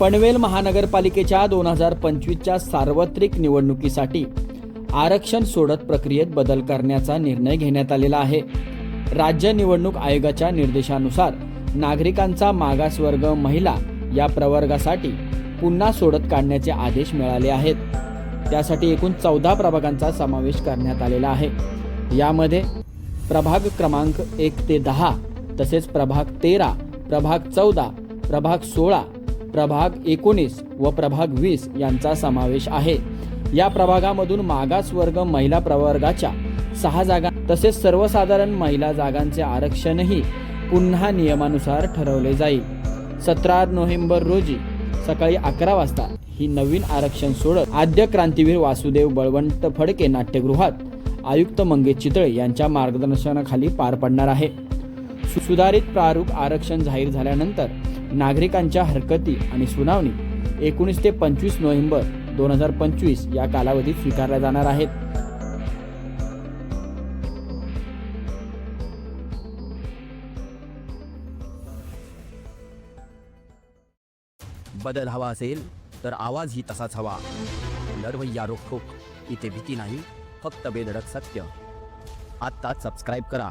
पनवेल महानगरपालिकेच्या दोन हजार पंचवीसच्या सार्वत्रिक निवडणुकीसाठी आरक्षण सोडत प्रक्रियेत बदल करण्याचा निर्णय घेण्यात आलेला आहे. राज्य निवडणूक आयोगाच्या निर्देशानुसार नागरिकांचा मागासवर्ग महिला या प्रवर्गासाठी पुन्हा सोडत काढण्याचे आदेश मिळाले आहेत. त्यासाठी एकूण चौदा प्रभागांचा समावेश करण्यात आलेला आहे. यामध्ये प्रभाग क्रमांक एक ते दहा तसेच प्रभाग तेरा प्रभाग चौदा प्रभाग सोळा प्रभाग एकोणीस व प्रभाग वीस यांचा समावेश आहे. या प्रभागामधून मागासवर्ग महिला प्रवर्गाच्या सहा जागा तसेच सर्वसाधारण महिला जागांचे आरक्षणही पुन्हा नियमानुसार ठरवले जाईल. सतरा नोव्हेंबर रोजी सकाळी अकरा वाजता ही नवीन आरक्षण सोडत आद्य क्रांतीवीर वासुदेव बळवंत फडके नाट्यगृहात आयुक्त मंगेश चितळे यांच्या मार्गदर्शनाखाली पार पडणार आहे. सुधारित प्रारूप आरक्षण जाहीर झाल्यानंतर नागरिकांच्या हरकती आणि सुनावणी एकोणीस ते पंचवीस नोव्हेंबर दोन हजार पंचवीस या कालावधीत स्वीकारल्या जाणार आहेत. बदल हवा असेल तर आवाज ही तसाच हवा. लढवय्या रोखोक इथे भीती नाही फक्त बेधडक सत्य. आत्ताच सबस्क्राईब करा.